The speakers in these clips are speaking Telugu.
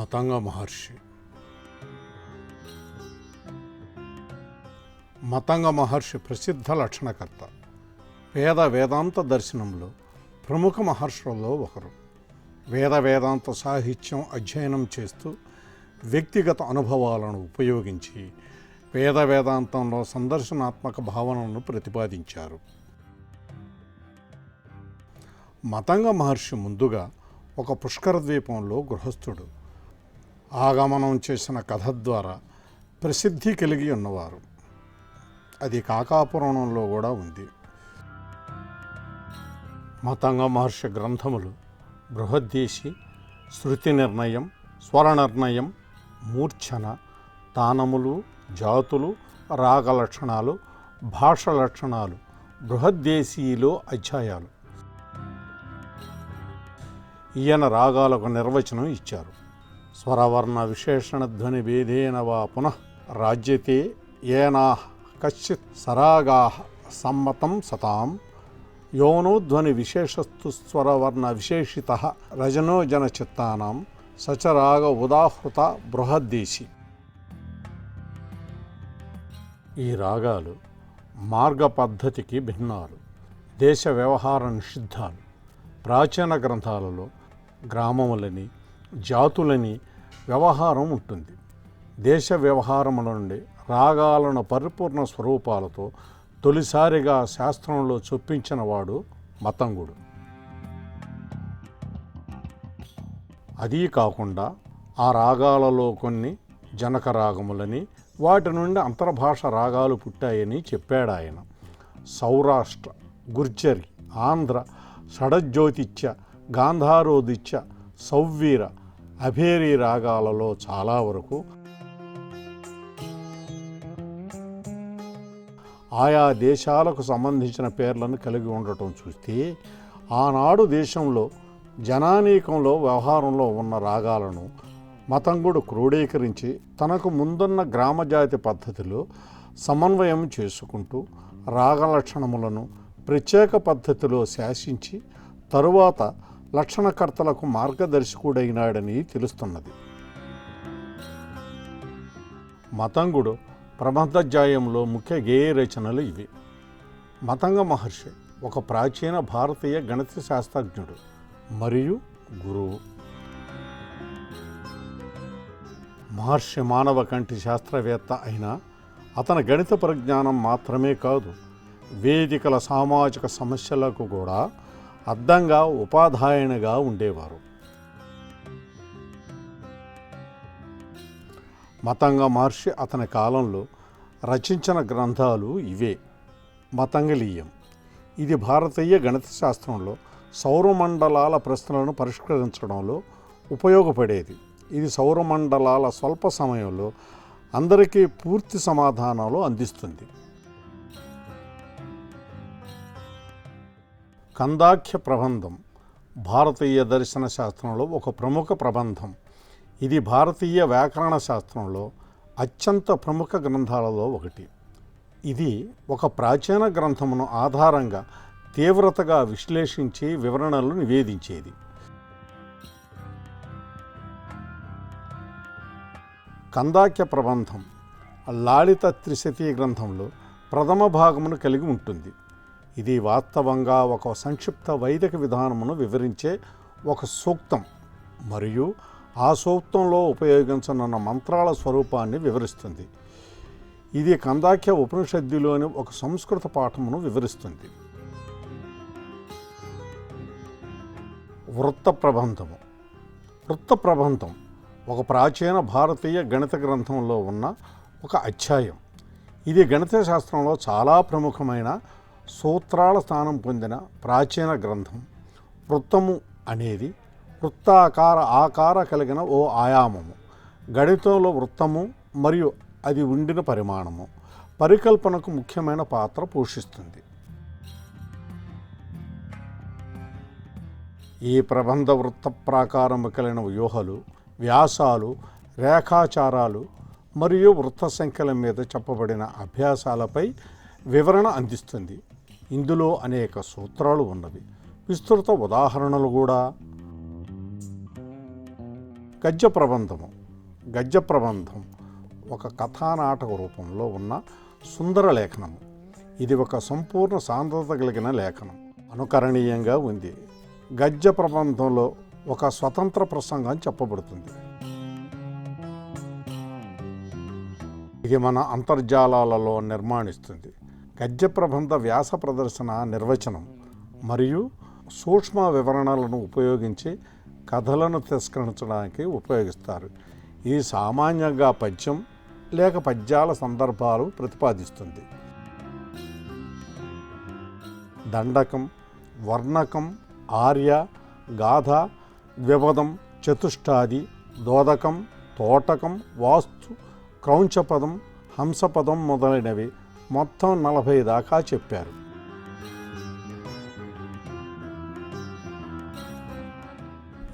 మతంగ మహర్షి. మతంగ మహర్షి ప్రసిద్ధ లక్షణకర్త. వేద వేదాంత దర్శనంలో ప్రముఖ మహర్షులలో ఒకరు. వేద వేదాంత సాహిత్యం అధ్యయనం చేస్తూ వ్యక్తిగత అనుభవాలను ఉపయోగించి వేద వేదాంతంలో సందర్శనాత్మక భావనను ప్రతిపాదించారు. మతంగ మహర్షి ముందుగా ఒక పుష్కర ద్వీపంలో గృహస్థుడు. ఆగమనం చేసిన కథ ద్వారా ప్రసిద్ధి కలిగి ఉన్నవారు. అది కాకాపురాణంలో కూడా ఉంది. మతంగ మహర్షి గ్రంథములు బృహద్దేశి శృతి నిర్ణయం స్వర నిర్ణయం మూర్ఛన తానములు జాతులు రాగ లక్షణాలు భాష లక్షణాలు బృహద్దేశీలో అధ్యాయాలు. ఈయన రాగాలకు నిర్వచనం ఇచ్చారు. స్వరవర్ణ విశేషణ ధ్వని భేదేన వా పునః రాజ్యతే ఏనా కశ్చిత్ సరాగా సమ్మతం సతాం యోనోధ్వని విశేషస్తు స్వరవర్ణ విశేషిత రజనోజన చిత్తానం సచరాగ ఉదాహృత బృహద్దేశి. ఈ రాగాలు మార్గ పద్ధతికి భిన్నాలు దేశ వ్యవహార నిషిద్ధాలు ప్రాచీన గ్రంథాలలో గ్రామములని జాతులని వ్యవహారం ఉంటుంది. దేశ వ్యవహారముల నుండి రాగాలను పరిపూర్ణ స్వరూపాలతో తొలిసారిగా శాస్త్రంలో చొప్పించిన వాడు మతంగుడు. అదీ కాకుండా ఆ రాగాలలో కొన్ని జనక రాగములని వాటి నుండి అంతర్భాష రాగాలు పుట్టాయని చెప్పాడు ఆయన సౌరాష్ట్ర గుర్జరి ఆంధ్ర షడజ్యోతిత్య గాంధారోదిత్య సౌవీర అభేరి రాగాలలో చాలా వరకు ఆయా దేశాలకు సంబంధించిన పేర్లను కలిగి ఉండటం చూస్తే ఆనాడు దేశంలో జనానీకంలో వ్యవహారంలో ఉన్న రాగాలను మతంగుడు క్రోడీకరించి తనకు ముందున్న గ్రామజాతి పద్ధతిలో సమన్వయం చేసుకుంటూ రాగలక్షణములను ప్రత్యేక పద్ధతిలో శాసించి తరువాత లక్షణకర్తలకు మార్గదర్శకుడైనాడని తెలుస్తున్నది. మతంగుడు ప్రబంధధ్యాయంలో ముఖ్య గేయ రచనలు ఇవి. మతంగ మహర్షి ఒక ప్రాచీన భారతీయ గణిత శాస్త్రజ్ఞుడు మరియు గురువు. మహర్షి మానవ కంటి శాస్త్రవేత్త అయినా అతని గణిత పరిజ్ఞానం మాత్రమే కాదు వేదికల సామాజిక సమస్యలకు కూడా అద్దంగా ఉపాధ్యాయునిగా ఉండేవారు. మతంగ మహర్షి అతని కాలంలో రచించిన గ్రంథాలు ఇవే. మతంగలీయం ఇది భారతీయ గణిత శాస్త్రంలో సౌరమండలాల ప్రశ్నలను పరిష్కరించడంలో ఉపయోగపడేది. ఇది సౌరమండలాల స్వల్ప సమయంలో అందరికీ పూర్తి సమాధానాలు అందిస్తుంది. కందాఖ్య ప్రబంధం భారతీయ దర్శన శాస్త్రంలో ఒక ప్రముఖ ప్రబంధం. ఇది భారతీయ వ్యాకరణ శాస్త్రంలో అత్యంత ప్రముఖ గ్రంథాలలో ఒకటి. ఇది ఒక ప్రాచీన గ్రంథమును ఆధారంగా తీవ్రతగా విశ్లేషించి వివరణలు నివేదించేది. కందాక్య ప్రబంధం లాలిత త్రిశతి గ్రంథంలో ప్రథమ భాగమును కలిగి ఉంటుంది. ఇది వాస్తవంగా ఒక సంక్షిప్త వైదిక విధానమును వివరించే ఒక సూక్తం. మరియు ఆ సూక్తంలో ఉపయోగించనున్న మంత్రాల స్వరూపాన్ని వివరిస్తుంది. ఇది కందాఖ్య ఉపనిషద్దులోని ఒక సంస్కృత పాఠమును వివరిస్తుంది. వృత్త ప్రబంధము. వృత్త ప్రబంధం ఒక ప్రాచీన భారతీయ గణిత గ్రంథంలో ఉన్న ఒక అధ్యాయం. ఇది గణిత శాస్త్రంలో చాలా ప్రముఖమైన సూత్రాల స్థానం పొందిన ప్రాచీన గ్రంథం వృత్తము అనేది వృత్తాకార ఆకార కలిగిన ఓ ఆయామము. గణితంలో వృత్తము మరియు అది ఉండిన పరిమాణము పరికల్పనకు ముఖ్యమైన పాత్ర పోషిస్తుంది. ఈ ప్రబంధ వృత్త ప్రాకారము కలిగిన వ్యూహలు వ్యాసాలు రేఖాచారాలు మరియు వృత్త సంఖ్యల మీద చెప్పబడిన అభ్యాసాలపై వివరణ అందిస్తుంది. ఇందులో అనేక సూత్రాలు ఉన్నవి. విస్తృత ఉదాహరణలు కూడా గద్య ప్రబంధము. గద్య ప్రబంధం ఒక కథానాటక రూపంలో ఉన్న సుందర లేఖనము. ఇది ఒక సంపూర్ణ సాంద్రత కలిగిన లేఖనం. అనుకరణీయంగా ఉంది. గద్య ప్రబంధంలో ఒక స్వతంత్ర ప్రసంగం చెప్పబడుతుంది. ఇది మన అంతర్జాలాలలో నిర్మాణిస్తుంది. గద్య ప్రబంధ వ్యాస ప్రదర్శన నిర్వచనం మరియు సూక్ష్మ వివరణలను ఉపయోగించి కథలను తిరస్కరించడానికి ఉపయోగిస్తారు. ఇది సామాన్యంగా పద్యం లేక పద్యాల సందర్భాలు ప్రతిపాదిస్తుంది. దండకం వర్ణకం ఆర్య గాథ ద్విపదం చతుష్టాది దోదకం తోటకం వాస్తు క్రౌంచపదం హంసపదం మొదలైనవి మొత్తం నలభై దాకా చెప్పారు.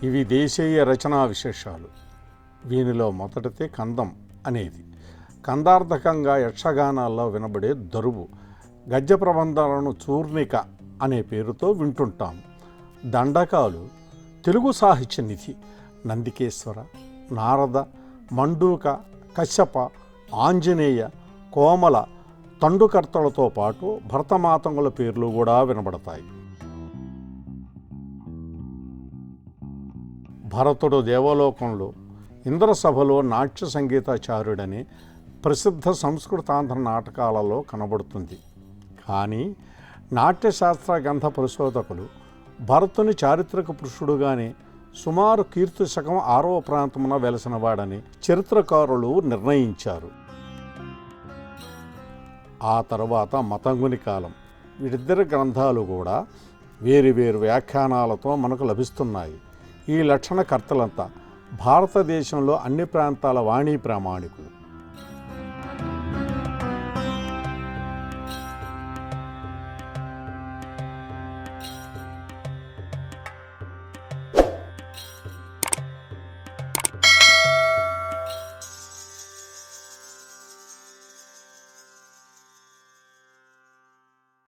ఇవి దేశీయ రచనా విశేషాలు. వీనిలో మొదటిది కందం అనేది. కందార్థకంగా యక్షగానాల్లో వినబడే దరువు. గద్య ప్రబంధాలను చూర్ణిక అనే పేరుతో వింటుంటాం దండకాలు తెలుగు సాహిత్య నిధి. నందికేశ్వర నారద మండూక కశ్యప ఆంజనేయ కోమల తండుకర్తలతో పాటు భరతమాతంగుల పేర్లు కూడా వినబడతాయి. భరతుడు దేవలోకంలో ఇంద్రసభలో నాట్య సంగీతాచార్యుడని ప్రసిద్ధ సంస్కృతాంధ్ర నాటకాలలో కనబడుతుంది. కానీ నాట్యశాస్త్ర గ్రంథ పరిశోధకులు భరతుని చారిత్రక పురుషుడుగానే సుమారు కీర్తి శకం ఆరవ ప్రాంతమున వెలసినవాడని చరిత్రకారులు నిర్ణయించారు. ఆ తర్వాత మతంగుని కాలం. వీటిద్దరి గ్రంథాలు కూడా వేరు వేరు వ్యాఖ్యానాలతో మనకు లభిస్తున్నాయి. ఈ లక్షణకర్తలంతా భారతదేశంలో అన్ని ప్రాంతాల వాణీ ప్రామాణికులు.